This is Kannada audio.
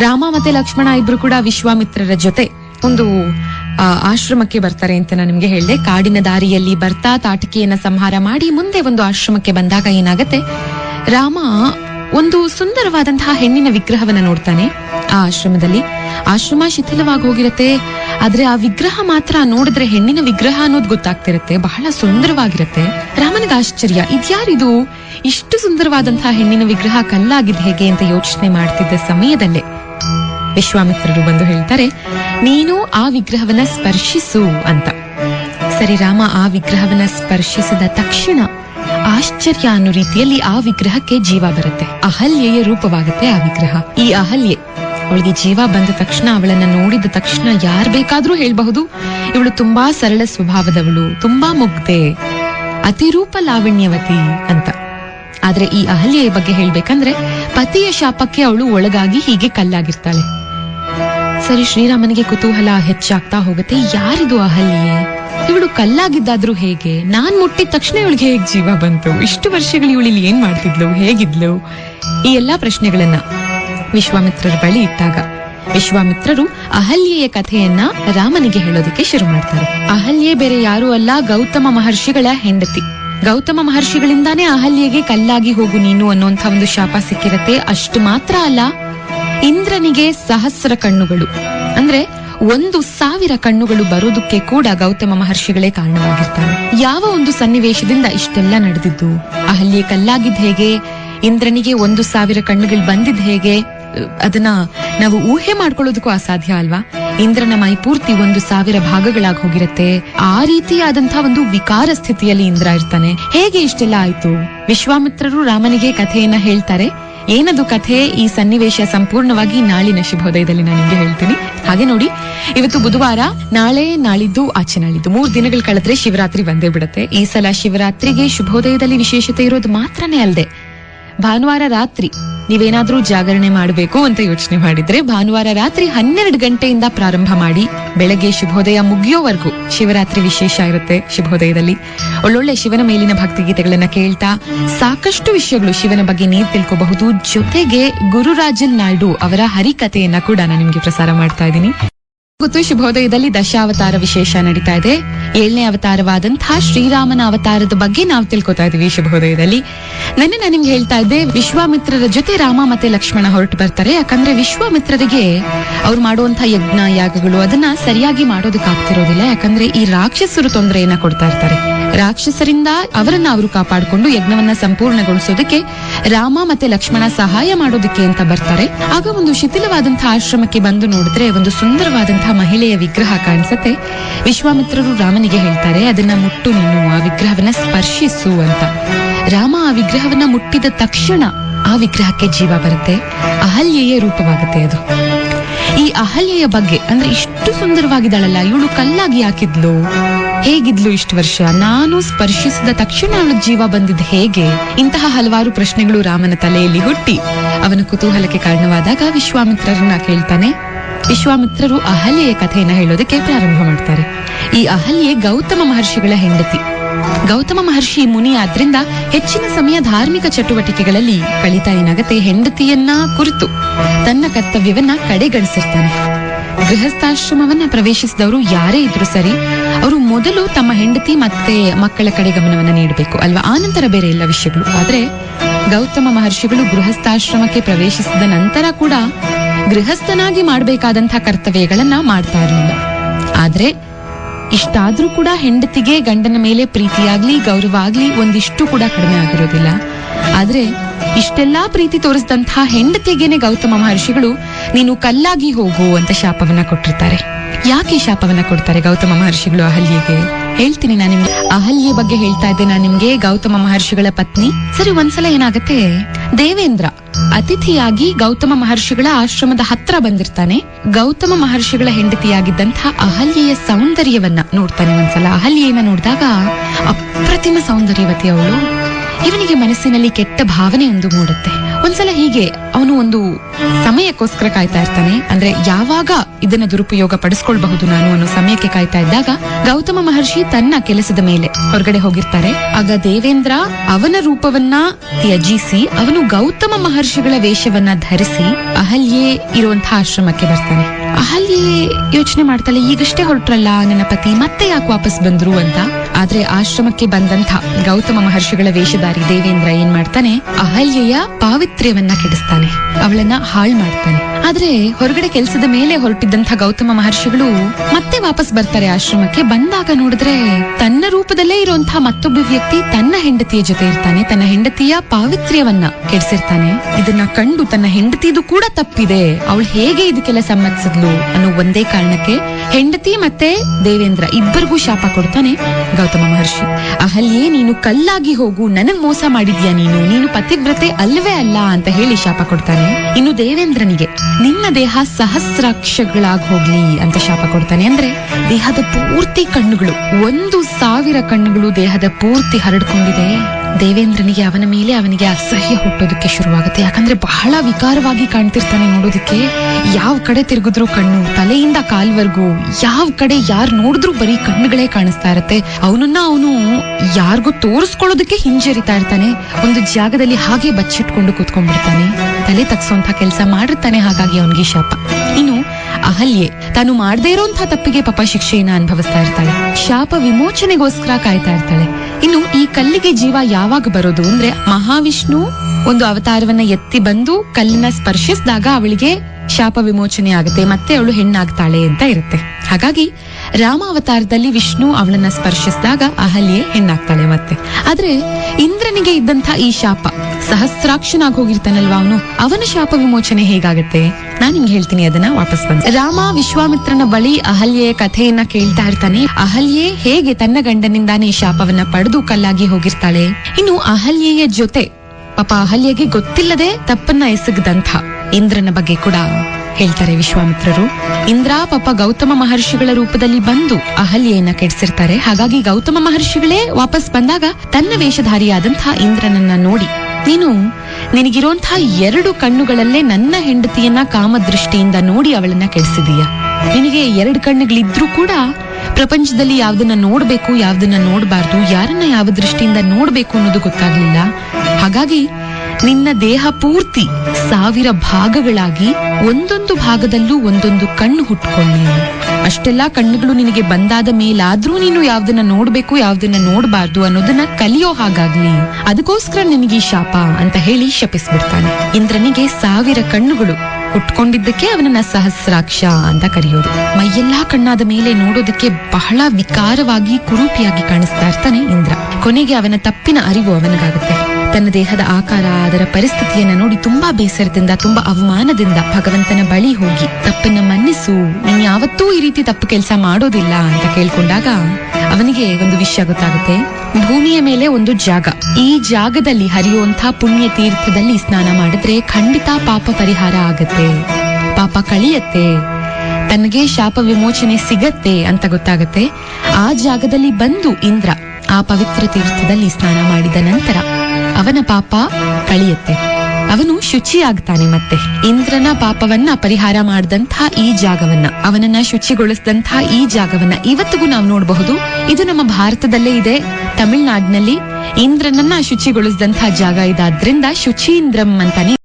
ರಾಮ ಮತ್ತೆ ಲಕ್ಷ್ಮಣ ಇಬ್ರು ಕೂಡ ವಿಶ್ವಾಮಿತ್ರರ ಜೊತೆ ಒಂದು ಆಶ್ರಮಕ್ಕೆ ಬರ್ತಾರೆ ಅಂತ ನಾನು ನಿಮ್ಗೆ ಹೇಳಿದೆ. ಕಾಡಿನ ದಾರಿಯಲ್ಲಿ ಬರ್ತಾ ತಾಟಿಕೆಯನ್ನ ಸಂಹಾರ ಮಾಡಿ ಮುಂದೆ ಒಂದು ಆಶ್ರಮಕ್ಕೆ ಬಂದಾಗ ಏನಾಗತ್ತೆ? ರಾಮ ಒಂದು ಸುಂದರವಾದಂತಹ ಹೆಣ್ಣಿನ ವಿಗ್ರಹವನ್ನ ನೋಡ್ತಾನೆ ಆ ಆಶ್ರಮದಲ್ಲಿ. ಆಶ್ರಮ ಶಿಥಿಲವಾಗಿ ಹೋಗಿರತ್ತೆ, ಆದ್ರೆ ಆ ವಿಗ್ರಹ ಮಾತ್ರ ನೋಡಿದ್ರೆ ಹೆಣ್ಣಿನ ವಿಗ್ರಹ ಅನ್ನೋದು ಗೊತ್ತಾಗ್ತಿರತ್ತೆ. ಬಹಳ ಸುಂದರವಾಗಿರತ್ತೆ. ರಾಮನಿಗೆ ಆಶ್ಚರ್ಯ, ಇದ್ಯಾರಿದು ಇಷ್ಟು ಸುಂದರವಾದಂತಹ ಹೆಣ್ಣಿನ ವಿಗ್ರಹ ಕಲ್ಲಾಗಿದೆ ಹೇಗೆ ಅಂತ ಯೋಚನೆ ಮಾಡ್ತಿದ್ದ ಸಮಯದಲ್ಲೇ. ವಿಶ್ವಾಮಿತ್ರರು ಬಂದು ಹೇಳ್ತಾರೆ, ನೀನು ಆ ವಿಗ್ರಹವನ್ನ ಸ್ಪರ್ಶಿಸು ಅಂತ. ಸರಿ, ರಾಮ ಆ ವಿಗ್ರಹವನ್ನ ಸ್ಪರ್ಶಿಸಿದ ತಕ್ಷಣ ಆಶ್ಚರ್ಯ ಅನ್ನೋ ರೀತಿಯಲ್ಲಿ ಆ ವಿಗ್ರಹಕ್ಕೆ ಜೀವ ಬರುತ್ತೆ. ಅಹಲ್ಯೆಯ ರೂಪವಾಗುತ್ತೆ ಆ ವಿಗ್ರಹ. ಈ ಅಹಲ್ಯೆ, ಅವಳಿಗೆ ಜೀವ ಬಂದ ತಕ್ಷಣ, ಅವಳನ್ನ ನೋಡಿದ ತಕ್ಷಣ ಯಾರ್ ಬೇಕಾದ್ರೂ ಹೇಳ್ಬಹುದು. ಇವಳು ತುಂಬಾ ಸರಳ ಸ್ವಭಾವದವಳು, ತುಂಬಾ ಮುಗ್ಧೆ, ಅತಿರೂಪ ಲಾವಣ್ಯವತಿ ಅಂತ. ಆದ್ರೆ ಈ ಅಹಲ್ಯೆಯ ಬಗ್ಗೆ ಹೇಳ್ಬೇಕಂದ್ರೆ, ಪತಿಯ ಶಾಪಕ್ಕೆ ಅವಳು ಒಳಗಾಗಿ ಹೀಗೆ ಕಲ್ಲಾಗಿರ್ತಾಳೆ. ಸರಿ, ಶ್ರೀರಾಮನಿಗೆ ಕುತೂಹಲ ಹೆಚ್ಚಾಗ್ತಾ ಹೋಗುತ್ತೆ. ಯಾರಿದು ಅಹಲ್ಯೆ ಇವಳು ಕಲ್ಲಾಗಿದ್ದಾದ್ರೂ ಹೇಗೆ? ನಾನ್ ಮುಟ್ಟಿದ ತಕ್ಷಣ ಇವಳಿಗೆ ಹೇಗೆ ಜೀವ ಬಂತು? ಇಷ್ಟು ವರ್ಷಗಳು ಇವಳು ಇಲ್ಲಿ ಏನ್ ಮಾಡ್ತಿದ್ಲು? ಹೇಗಿದ್ಲು? ಈ ಎಲ್ಲಾ ಪ್ರಶ್ನೆಗಳನ್ನ ವಿಶ್ವಾಮಿತ್ರರ ಬಳಿ ಇಟ್ಟಾಗ, ವಿಶ್ವಾಮಿತ್ರರು ಅಹಲ್ಯೆಯ ಕಥೆಯನ್ನ ರಾಮನಿಗೆ ಹೇಳೋದಕ್ಕೆ ಶುರು ಮಾಡ್ತಾರೆ. ಅಹಲ್ಯೆ ಬೇರೆ ಯಾರೂ ಅಲ್ಲ, ಗೌತಮ ಮಹರ್ಷಿಗಳ ಹೆಂಡತಿ. ಗೌತಮ ಮಹರ್ಷಿಗಳಿಂದಾನೇ ಅಹಲ್ಯೆಗೆ ಕಲ್ಲಾಗಿ ಹೋಗು ನೀನು ಅನ್ನುವಂಥ ಒಂದು ಶಾಪ ಸಿಕ್ಕಿರತ್ತೆ. ಅಷ್ಟು ಮಾತ್ರ ಅಲ್ಲ ಇಂದ್ರನಿಗೆ ಸಹಸ್ರ ಕಣ್ಣುಗಳು. ಅಂದ್ರೆ ಒಂದು ಸಾವಿರ ಕಣ್ಣುಗಳು ಬರೋದಕ್ಕೆ ಕೂಡ ಗೌತಮ ಮಹರ್ಷಿಗಳೇ ಕಾರಣವಾಗಿರ್ತಾರೆ. ಯಾವ ಒಂದು ಸನ್ನಿವೇಶದಿಂದ ಇಷ್ಟೆಲ್ಲ ನಡೆದಿದ್ದು? ಅಹಲ್ಯೆ ಕಲ್ಲಾಗಿದ್ ಹೇಗೆ? ಇಂದ್ರನಿಗೆ ಒಂದು ಸಾವಿರ ಕಣ್ಣುಗಳು ಬಂದಿದ್ ಹೇಗೆ? ಅದನ್ನ ನಾವು ಊಹೆ ಮಾಡ್ಕೊಳ್ಳೋದಕ್ಕೂ ಅಸಾಧ್ಯ ಅಲ್ವಾ? ಇಂದ್ರನ ಮೈ ಪೂರ್ತಿ ಒಂದು ಸಾವಿರ ಭಾಗಗಳಾಗಿ ಹೋಗಿರತ್ತೆ. ಆ ರೀತಿಯಾದಂತಹ ಒಂದು ವಿಕಾರ ಸ್ಥಿತಿಯಲ್ಲಿ ಇಂದ್ರ ಇರ್ತಾನೆ. ಹೇಗೆ ಇಷ್ಟೆಲ್ಲ ಆಯ್ತು? ವಿಶ್ವಾಮಿತ್ರರು ರಾಮನಿಗೆ ಕಥೆಯನ್ನ ಹೇಳ್ತಾರೆ. ಏನದು ಕಥೆ? ಈ ಸನ್ನಿವೇಶ ಸಂಪೂರ್ಣವಾಗಿ ನಾಳಿನ ಶುಭೋದಯದಲ್ಲಿ ನಾನು ನಿಮ್ಗೆ ಹೇಳ್ತೀನಿ. ಹಾಗೆ ನೋಡಿ, ಇವತ್ತು ಬುಧವಾರ, ನಾಳೆ ನಾಳಿದ್ದು ಆಚೆ ನಾಳಿದ್ದು. ಮೂರು ದಿನಗಳು ಕಳೆದ್ರೆ ಶಿವರಾತ್ರಿ ಬಂದೇ ಬಿಡುತ್ತೆ. ಈ ಸಲ ಶಿವರಾತ್ರಿಗೆ ಶುಭೋದಯದಲ್ಲಿ ವಿಶೇಷತೆ ಇರೋದು ಮಾತ್ರನೇ ಅಲ್ಲದೆ ಭಾನುವಾರ ರಾತ್ರಿ ನೀವೇನಾದ್ರೂ ಜಾಗರಣೆ ಮಾಡಬೇಕು ಅಂತ ಯೋಚನೆ ಮಾಡಿದ್ರೆ ಭಾನುವಾರ ರಾತ್ರಿ ಹನ್ನೆರಡು ಗಂಟೆಯಿಂದ ಪ್ರಾರಂಭ ಮಾಡಿ ಬೆಳಗ್ಗೆ ಶುಭೋದಯ ಮುಗಿಯೋವರೆಗೂ ಶಿವರಾತ್ರಿ ವಿಶೇಷ ಇರುತ್ತೆ ಶುಭೋದಯದಲ್ಲಿ. ಒಳ್ಳೊಳ್ಳೆ ಶಿವನ ಮೇಲಿನ ಭಕ್ತಿಗೀತೆಗಳನ್ನ ಕೇಳ್ತಾ ಸಾಕಷ್ಟು ವಿಷಯಗಳು ಶಿವನ ಬಗ್ಗೆ ನೀವು ತಿಳ್ಕೋಬಹುದು. ಜೊತೆಗೆ ಗುರುರಾಜನ್ ನಾಯ್ಡು ಅವರ ಹರಿಕಥೆಯನ್ನ ಕೂಡ ನಾನು ನಿಮ್ಗೆ ಪ್ರಸಾರ ಮಾಡ್ತಾ ಇದ್ದೀನಿ. ಗೊತ್ತು ಶುಭೋದಯದಲ್ಲಿ ದಶಾವತಾರ ವಿಶೇಷ ನಡೀತಾ ಇದೆ. ಏಳನೇ ಅವತಾರವಾದಂತಹ ಶ್ರೀರಾಮನ ಅವತಾರದ ಬಗ್ಗೆ ನಾವು ತಿಳ್ಕೊತಾ ಇದೀವಿ ಶುಭೋದಯದಲ್ಲಿ. ನೆನ್ನೆ ನಾನು ನಿಮ್ಗೆ ಹೇಳ್ತಾ ಇದ್ದೆ, ವಿಶ್ವಾಮಿತ್ರರ ಜೊತೆ ರಾಮ ಮತ್ತೆ ಲಕ್ಷ್ಮಣ ಹೊರಟು ಬರ್ತಾರೆ. ಯಾಕಂದ್ರೆ ವಿಶ್ವಾಮಿತ್ರರಿಗೆ ಅವ್ರು ಮಾಡುವಂತಹ ಯಜ್ಞ, ಯಾಗಗಳು ಅದನ್ನ ಸರಿಯಾಗಿ ಮಾಡೋದಕ್ಕಾಗ್ತಿರೋದಿಲ್ಲ ಯಾಕಂದ್ರೆ ಈ ರಾಕ್ಷಸರು ತೊಂದರೆಯನ್ನ ಕೊಡ್ತಾ ಇರ್ತಾರೆ. ರಾಕ್ಷಸರಿಂದ ಅವರನ್ನ ಅವರು ಕಾಪಾಡಿಕೊಂಡು ಯಜ್ಞವನ್ನ ಸಂಪೂರ್ಣಗೊಳಿಸೋದಕ್ಕೆ ರಾಮ ಮತ್ತೆ ಲಕ್ಷ್ಮಣ ಸಹಾಯ ಮಾಡೋದಕ್ಕೆ ಅಂತ ಬರ್ತಾರೆ. ಆಗ ಒಂದು ಶಿಥಿಲವಾದಂತಹ ಆಶ್ರಮಕ್ಕೆ ಬಂದು ನೋಡಿದ್ರೆ ಒಂದು ಸುಂದರವಾದಂತಹ ಮಹಿಳೆಯ ವಿಗ್ರಹ ಕಾಣಿಸುತ್ತೆ. ವಿಶ್ವಾಮಿತ್ರರು ರಾಮನಿಗೆ ಹೇಳ್ತಾರೆ, ಅದನ್ನ ಮುಟ್ಟು, ನೀನು ಆ ವಿಗ್ರಹವನ್ನ ಸ್ಪರ್ಶಿಸು ಅಂತ. ರಾಮ ಆ ವಿಗ್ರಹವನ್ನ ಮುಟ್ಟಿದ ತಕ್ಷಣ ಆ ವಿಗ್ರಹಕ್ಕೆ ಜೀವ ಬರುತ್ತೆ. ಅಹಲ್ಯೆಯ ರೂಪವಾಗುತ್ತೆ ಅದು. ಈ ಅಹಲ್ಯೆಯ ಬಗ್ಗೆ ಅಂದ್ರೆ ಇಷ್ಟು ಸುಂದರವಾಗಿದ್ದಾಳಲ್ಲ, ಇವಳು ಕಲ್ಲಾಗಿ ಹಾಕಿದ್ಲು. ಹೇಗಿದ್ಲು ಇಷ್ಟು ವರ್ಷ? ನಾನು ಸ್ಪರ್ಶಿಸಿದ ತಕ್ಷಣ ಅವಳ ಜೀವ ಬಂದಿದ್ ಹೇಗೆ? ಇಂತಹ ಹಲವಾರು ಪ್ರಶ್ನೆಗಳು ರಾಮನ ತಲೆಯಲ್ಲಿ ಹುಟ್ಟಿ. ಅವನ ಕುತೂಹಲಕ್ಕೆ ಕಾರಣವಾದಾಗ ವಿಶ್ವಾಮಿತ್ರರನ್ನ ಕೇಳ್ತಾನೆ. ವಿಶ್ವಾಮಿತ್ರರು ಅಹಲ್ಯೆಯ ಕಥೆಯನ್ನ ಹೇಳೋದಕ್ಕೆ ಪ್ರಾರಂಭ ಮಾಡ್ತಾರೆ. ಈ ಅಹಲ್ಯೆ ಗೌತಮ ಮಹರ್ಷಿಗಳ ಹೆಂಡತಿ. ಗೌತಮ ಮಹರ್ಷಿ ಮುನಿ ಆದ್ರಿಂದ ಹೆಚ್ಚಿನ ಸಮಯ ಧಾರ್ಮಿಕ ಚಟುವಟಿಕೆಗಳಲ್ಲಿ ಕಳಿತಾ ಏನಾಗತ್ತೆ ಹೆಂಡತಿಯನ್ನ ಕುರಿತು. ತನ್ನ ಕರ್ತವ್ಯವನ್ನ ಕಡೆಗಣಿಸಿರ್ತಾನೆ. ಗೃಹಸ್ಥಾಶ್ರಮವನ್ನ ಪ್ರವೇಶಿಸಿದವರು ಯಾರೇ ಇದ್ರು ಸರಿ, ಅವರು ಮೊದಲು ತಮ್ಮ ಹೆಂಡತಿ ಮತ್ತೆ ಮಕ್ಕಳ ಕಡೆ ಗಮನವನ್ನ ನೀಡಬೇಕು, ಅಲ್ವಾ? ಆನಂತರ ಬೇರೆ ಎಲ್ಲ ವಿಷಯಗಳು. ಆದ್ರೆ ಗೌತಮ ಮಹರ್ಷಿಗಳು ಗೃಹಸ್ಥಾಶ್ರಮಕ್ಕೆ ಪ್ರವೇಶಿಸಿದ ನಂತರ ಕೂಡ ಗೃಹಸ್ಥನಾಗಿ ಮಾಡಬೇಕಾದಂತಹ ಕರ್ತವ್ಯಗಳನ್ನ ಮಾಡ್ತಾ ಇರಲಿಲ್ಲ. ಆದ್ರೆ ಇಷ್ಟಾದ್ರೂ ಕೂಡ ಹೆಂಡತಿಗೆ ಗಂಡನ ಮೇಲೆ ಪ್ರೀತಿಯಾಗ್ಲಿ, ಗೌರವ ಆಗ್ಲಿ ಒಂದಿಷ್ಟು ಕೂಡ ಕಡಿಮೆ ಆಗಿರೋದಿಲ್ಲ. ಆದ್ರೆ ಇಷ್ಟೆಲ್ಲಾ ಪ್ರೀತಿ ತೋರಿಸಿದಂತಹ ಹೆಂಡತಿಗೇನೆ ಗೌತಮ ಮಹರ್ಷಿಗಳು ನೀನು ಕಲ್ಲಾಗಿ ಹೋಗು ಅಂತ ಶಾಪವನ್ನ ಕೊಟ್ಟಿರ್ತಾರೆ. ಯಾಕೆ ಶಾಪವನ್ನ ಕೊಡ್ತಾರೆ ಗೌತಮ ಮಹರ್ಷಿಗಳು ಅಹಲ್ಯೆಗೆ? ಹೇಳ್ತೀನಿ ನಾನು ನಿಮ್ಗೆ. ಅಹಲ್ಯ ಬಗ್ಗೆ ಹೇಳ್ತಾ ಇದ್ದೆ ನಾನು ನಿಮ್ಗೆ, ಗೌತಮ ಮಹರ್ಷಿಗಳ ಪತ್ನಿ. ಸರಿ, ಒಂದ್ಸಲ ಏನಾಗತ್ತೆ? ದೇವೇಂದ್ರ ಅತಿಥಿಯಾಗಿ ಗೌತಮ ಮಹರ್ಷಿಗಳ ಆಶ್ರಮದ ಹತ್ರ ಬಂದಿರ್ತಾನೆ. ಗೌತಮ ಮಹರ್ಷಿಗಳ ಹೆಂಡತಿಯಾಗಿದ್ದಂತಹ ಅಹಲ್ಯೆಯ ಸೌಂದರ್ಯವನ್ನ ನೋಡ್ತಾನೆ ಒಂದ್ಸಲ. ಅಹಲ್ಯೆಯನ್ನ ನೋಡಿದಾಗ ಅಪ್ರತಿಮ ಸೌಂದರ್ಯವತಿ ಅವಳು. ಇವನಿಗೆ ಮನಸ್ಸಿನಲ್ಲಿ ಕೆಟ್ಟ ಭಾವನೆ ಒಂದು ಮೂಡುತ್ತೆ. ಒಂದ್ಸಲ ಹೀಗೆ ಅವನು ಒಂದು ಸಮಯಕ್ಕೋಸ್ಕರ ಕಾಯ್ತಾ ಇರ್ತಾನೆ. ಅಂದ್ರೆ ಯಾವಾಗ ಇದನ್ನ ದುರುಪಯೋಗ ಪಡಿಸ್ಕೊಳ್ಬಹುದು ನಾನು ಅನ್ನೋ ಸಮಯಕ್ಕೆ ಕಾಯ್ತಾ ಇದ್ದಾಗ ಗೌತಮ ಮಹರ್ಷಿ ತನ್ನ ಕೆಲಸದ ಮೇಲೆ ಹೊರಗಡೆ ಹೋಗಿರ್ತಾರೆ. ಆಗ ದೇವೇಂದ್ರ ಅವನ ರೂಪವನ್ನ ತ್ಯಜಿಸಿ, ಅವನು ಗೌತಮ ಮಹರ್ಷಿಗಳ ವೇಷವನ್ನ ಧರಿಸಿ ಅಹಲ್ಯೆ ಇರುವಂತಹ ಆಶ್ರಮಕ್ಕೆ ಬರ್ತಾನೆ. ಅಹಲ್ಯೆ ಯೋಚನೆ ಮಾಡ್ತಾಳೆ, ಈಗಷ್ಟೇ ಹೊರಟ್ರಲ್ಲ ನನ್ನ ಪತಿ, ಮತ್ತೆ ಯಾಕೆ ವಾಪಸ್ ಬಂದ್ರು ಅಂತ? ಆದ್ರೆ ಆಶ್ರಮಕ್ಕೆ ಬಂದಂತ ಗೌತಮ ಮಹರ್ಷಿಗಳ ವೇಷಧಾರಿ ದೇವೇಂದ್ರ ಏನ್ ಮಾಡ್ತಾನೆ, ಅಹಲ್ಯೆಯ ಪಾವಿತ್ರ್ಯವನ್ನ ಕೆಡಿಸ್ತಾನೆ. ಅವಳನ್ನ ಹಾಳ್ ಮಾಡ್ತಾನೆ. ಆದ್ರೆ ಹೊರಗಡೆ ಕೆಲಸದ ಮೇಲೆ ಹೊರಟಿದ್ದಂತ ಗೌತಮ ಮಹರ್ಷಿಗಳು ಮತ್ತೆ ವಾಪಸ್ ಬರ್ತಾರೆ ಆಶ್ರಮಕ್ಕೆ. ಬಂದಾಗ ನೋಡಿದ್ರೆ ತನ್ನ ರೂಪದಲ್ಲೇ ಇರುವಂತಹ ಮತ್ತೊಬ್ಬ ವ್ಯಕ್ತಿ ತನ್ನ ಹೆಂಡತಿಯ ಜೊತೆ ಇರ್ತಾನೆ. ತನ್ನ ಹೆಂಡತಿಯ ಪಾವಿತ್ರ್ಯವನ್ನ ಕೆಡಿಸಿರ್ತಾನೆ. ಇದನ್ನ ಕಂಡು ತನ್ನ ಹೆಂಡತಿದು ಕೂಡ ತಪ್ಪಿದೆ. ಅವಳು ಹೇಗೆ ಇದಕ್ಕೆಲ್ಲ ಸಮ್ಮತಿಸಿದ್ಲು? ಅನ್ನೋ ಒಂದೇ ಕಾರಣಕ್ಕೆ ಹೆಂಡತಿ ಮತ್ತೆ ದೇವೇಂದ್ರ ಇಬ್ಬರಿಗೂ ಶಾಪ ಕೊಡ್ತಾನೆ ಗೌತಮ ಮಹರ್ಷಿ. ಅಹಲ್ಯೇ, ನೀನು ಕಲ್ಲಾಗಿ ಹೋಗು, ನನಗ್ ಮೋಸ ಮಾಡಿದ್ಯಾ ನೀನು? ನೀನು ಪತಿವ್ರತೆ ಅಲ್ವೇ ಅಲ್ಲ ಅಂತ ಹೇಳಿ ಶಾಪ ಕೊಡ್ತಾನೆ. ಇನ್ನು ದೇವೇಂದ್ರನಿಗೆ, ನಿನ್ನ ದೇಹ ಸಹಸ್ರಾಕ್ಷಗಳಾಗಿ ಹೋಗ್ಲಿ ಅಂತ ಶಾಪ ಕೊಡ್ತಾನೆ. ಅಂದ್ರೆ ದೇಹದ ಪೂರ್ತಿ ಕಣ್ಣುಗಳು, ಒಂದು ಸಾವಿರ ಕಣ್ಣುಗಳು ದೇಹದ ಪೂರ್ತಿ ಹರಡ್ಕೊಂಡಿದೆ. ದೇವೇಂದ್ರನಿಗೆ ಅವನ ಮೇಲೆ ಅವನಿಗೆ ಅಸಹ್ಯ ಹುಟ್ಟೋದಕ್ಕೆ ಶುರುವಾಗುತ್ತೆ. ಯಾಕಂದ್ರೆ ಬಹಳ ವಿಕಾರವಾಗಿ ಕಾಣ್ತಿರ್ತಾನೆ ನೋಡೋದಕ್ಕೆ. ಯಾವ ಕಡೆ ತಿರುಗಿದ್ರು ಕಣ್ಣು, ತಲೆಯಿಂದ ಕಾಲ್ವರ್ಗೂ, ಯಾವ ಕಡೆ ಯಾರು ನೋಡಿದ್ರು ಬರೀ ಕಣ್ಣುಗಳೇ ಕಾಣಿಸ್ತಾ ಇರತ್ತೆ. ಅವನನ್ನ ಅವನು ಯಾರಿಗೂ ತೋರಿಸ್ಕೊಳ್ಳೋದಕ್ಕೆ ಹಿಂಜರಿತಾ ಇರ್ತಾನೆ. ಒಂದು ಜಾಗದಲ್ಲಿ ಹಾಗೆ ಬಚ್ಚಿಟ್ಕೊಂಡು ಕೂತ್ಕೊಂಡ್ಬಿಡ್ತಾನೆ. ತಲೆ ತಗ್ಸೋಂತ ಕೆಲಸ ಮಾಡಿರ್ತಾನೆ ಹಾಗಾಗಿ ಅವನಿಗೆ ಶಾಪ. ಇನ್ನು ಅಹಲ್ಯೆ, ತಾನು ಮಾಡದೇ ಇರೋಂಥ ತಪ್ಪಿಗೆ ಪಾಪ ಶಿಕ್ಷೆಯನ್ನ ಅನುಭವಿಸ್ತಾ ಇರ್ತಾಳೆ. ಶಾಪ ವಿಮೋಚನೆಗೋಸ್ಕರ ಕಾಯ್ತಾ ಇರ್ತಾಳೆ. ಇನ್ನು ಈ ಕಲ್ಲಿಗೆ ಜೀವ ಯಾವಾಗ ಬರೋದು ಅಂದ್ರೆ ಮಹಾವಿಷ್ಣು ಒಂದು ಅವತಾರವನ್ನ ಎತ್ತಿ ಬಂದು ಕಲ್ಲಿನ ಸ್ಪರ್ಶಿಸಿದಾಗ ಅವಳಿಗೆ ಶಾಪ ವಿಮೋಚನೆ ಆಗುತ್ತೆ ಮತ್ತೆ ಅವಳು ಹೆಣ್ಣಾಗ್ತಾಳೆ ಅಂತ ಇರುತ್ತೆ. ಹಾಗಾಗಿ ರಾಮ ಅವತಾರದಲ್ಲಿ ವಿಷ್ಣು ಅವಳನ್ನ ಸ್ಪರ್ಶಿಸಿದಾಗ ಅಹಲ್ಯೆ ಹೆಣ್ಣಾಗ್ತಾಳೆ ಮತ್ತೆ. ಆದ್ರೆ ಇಂದ್ರನಿಗೆ ಇದ್ದಂತ ಈ ಶಾಪ ಸಹಸ್ರಾಕ್ಷನಾಗಿ ಹೋಗಿರ್ತಾನಲ್ವಾ ಅವನು? ಅವನ ಶಾಪ ವಿಮೋಚನೆ ಹೇಗಾಗತ್ತೆ? ನಾನ್ ನಿಮ್ಗೆ ಹೇಳ್ತೀನಿ, ಅದನ್ನ ವಾಪಸ್ ಬಂದ. ರಾಮ ವಿಶ್ವಾಮಿತ್ರನ ಬಳಿ ಅಹಲ್ಯೆಯ ಕಥೆಯನ್ನ ಕೇಳ್ತಾ ಇರ್ತಾನೆ. ಅಹಲ್ಯೆ ಹೇಗೆ ತನ್ನ ಗಂಡನಿಂದಾನೇ ಶಾಪವನ್ನ ಪಡೆದು ಕಲ್ಲಾಗಿ ಹೋಗಿರ್ತಾಳೆ? ಇನ್ನು ಅಹಲ್ಯೆಯ ಜೊತೆ, ಪಾಪ ಅಹಲ್ಯೆಗೆ ಗೊತ್ತಿಲ್ಲದೆ ತಪ್ಪನ್ನ ಎಸಗದಂಥ ಇಂದ್ರನ ಬಗ್ಗೆ ಕೂಡ ಹೇಳ್ತಾರೆ ವಿಶ್ವಾಮಿತ್ರರು. ಇಂದ್ರ ಪಾಪ ಗೌತಮ ಮಹರ್ಷಿಗಳ ರೂಪದಲ್ಲಿ ಬಂದು ಅಹಲ್ಯೆಯನ್ನ ಕೆಡಿಸಿರ್ತಾರೆ. ಹಾಗಾಗಿ ಗೌತಮ ಮಹರ್ಷಿಗಳೇ ವಾಪಸ್ ಬಂದಾಗ ತನ್ನ ವೇಷಧಾರಿಯಾದಂತಹ ಇಂದ್ರನನ್ನ ನೋಡಿ, ನೀನು ನಿನಗಿರುವಂತಹ ಎರಡು ಕಣ್ಣುಗಳಲ್ಲೇ ನನ್ನ ಹೆಂಡತಿಯನ್ನ ಕಾಮದೃಷ್ಟಿಯಿಂದ ನೋಡಿ ಅವಳನ್ನ ಕೆಡಿಸಿದೀಯ. ನಿನಗೆ ಎರಡು ಕಣ್ಣುಗಳಿದ್ರೂ ಕೂಡ ಪ್ರಪಂಚದಲ್ಲಿ ಯಾವ್ದನ್ನ ನೋಡ್ಬೇಕು, ಯಾವ್ದನ್ನ ನೋಡಬಾರ್ದು, ಯಾರನ್ನ ಯಾವ ದೃಷ್ಟಿಯಿಂದ ನೋಡ್ಬೇಕು ಅನ್ನೋದು ಗೊತ್ತಾಗ್ಲಿಲ್ಲ. ಹಾಗಾಗಿ ನಿನ್ನ ದೇಹ ಪೂರ್ತಿ ಸಾವಿರ ಭಾಗಗಳಾಗಿ ಒಂದೊಂದು ಭಾಗದಲ್ಲೂ ಒಂದೊಂದು ಕಣ್ಣು ಹುಟ್ಕೊಳ್ಳಿ. ಅಷ್ಟೆಲ್ಲಾ ಕಣ್ಣುಗಳು ನಿನಗೆ ಬಂದಾದ ಮೇಲಾದ್ರೂ ನೀನು ಯಾವ್ದನ್ನ ನೋಡ್ಬೇಕು, ಯಾವ್ದನ್ನ ನೋಡಬಾರ್ದು ಅನ್ನೋದನ್ನ ಕಲಿಯೋ ಹಾಗಾಗ್ಲಿ. ಅದಕ್ಕೋಸ್ಕರ ನಿನಗೆ ಶಾಪ ಅಂತ ಹೇಳಿ ಶಪಿಸ್ಬಿಡ್ತಾನೆ. ಇಂದ್ರನಿಗೆ ಸಾವಿರ ಕಣ್ಣುಗಳು ಹುಟ್ಕೊಂಡಿದ್ದಕ್ಕೆ ಅವನನ್ನ ಸಹಸ್ರಾಕ್ಷ ಅಂತ ಕರೆಯೋದು. ಮೈಯೆಲ್ಲಾ ಕಣ್ಣಾದ ಮೇಲೆ ನೋಡೋದಕ್ಕೆ ಬಹಳ ವಿಕಾರವಾಗಿ, ಕುರೂಪಿಯಾಗಿ ಕಾಣಿಸ್ತಾ ಇರ್ತಾನೆ ಇಂದ್ರ. ಕೊನೆಗೆ ಅವನ ತಪ್ಪಿನ ಅರಿವು ಅವನಿಗಾಗುತ್ತೆ. ತನ್ನ ದೇಹದ ಆಕಾರ, ಅದರ ಪರಿಸ್ಥಿತಿಯನ್ನ ನೋಡಿ ತುಂಬಾ ಬೇಸರದಿಂದ, ತುಂಬಾ ಅವಮಾನದಿಂದ ಭಗವಂತನ ಬಳಿ ಹೋಗಿ ತಪ್ಪನ್ನ ಮನ್ನಿಸು. ನೀನ್ ಯಾವತ್ತೂ ಈ ರೀತಿ ತಪ್ಪು ಕೆಲಸ ಮಾಡೋದಿಲ್ಲ ಅಂತ ಕೇಳ್ಕೊಂಡಾಗ ಅವನಿಗೆ ಒಂದು ವಿಷಯ ಗೊತ್ತಾಗುತ್ತೆ. ಭೂಮಿಯ ಮೇಲೆ ಒಂದು ಜಾಗ. ಈ ಜಾಗದಲ್ಲಿ ಹರಿಯುವಂತ ಪುಣ್ಯ ತೀರ್ಥದಲ್ಲಿ ಸ್ನಾನ ಮಾಡಿದ್ರೆ ಖಂಡಿತ ಪಾಪ ಪರಿಹಾರ ಆಗತ್ತೆ. ಪಾಪ ಕಳಿಯತ್ತೆ. ತನಗೆ ಶಾಪ ವಿಮೋಚನೆ ಸಿಗತ್ತೆ ಅಂತ ಗೊತ್ತಾಗತ್ತೆ. ಆ ಜಾಗದಲ್ಲಿ ಬಂದು ಇಂದ್ರ ಆ ಪವಿತ್ರ ತೀರ್ಥದಲ್ಲಿ ಸ್ನಾನ ಮಾಡಿದ ನಂತರ ಅವನ ಪಾಪ ಕಳಿಯತ್ತೆ. ಅವನು ಶುಚಿಯಾಗ್ತಾನೆ ಮತ್ತೆ. ಇಂದ್ರನ ಪಾಪವನ್ನ ಪರಿಹಾರ ಮಾಡಿದಂತಹ ಈ ಜಾಗವನ್ನ, ಅವನನ್ನ ಶುಚಿಗೊಳಿಸಿದಂತಹ ಈ ಜಾಗವನ್ನ ಇವತ್ತಿಗೂ ನಾವು ನೋಡಬಹುದು. ಇದು ನಮ್ಮ ಭಾರತದಲ್ಲೇ ಇದೆ, ತಮಿಳುನಾಡಿನಲ್ಲಿ. ಇಂದ್ರನನ್ನ ಶುಚಿಗೊಳಿಸಿದಂತಹ ಜಾಗ ಇದಾದ್ರಿಂದ ಶುಚೀಂದ್ರಂ ಅಂತಾನೆ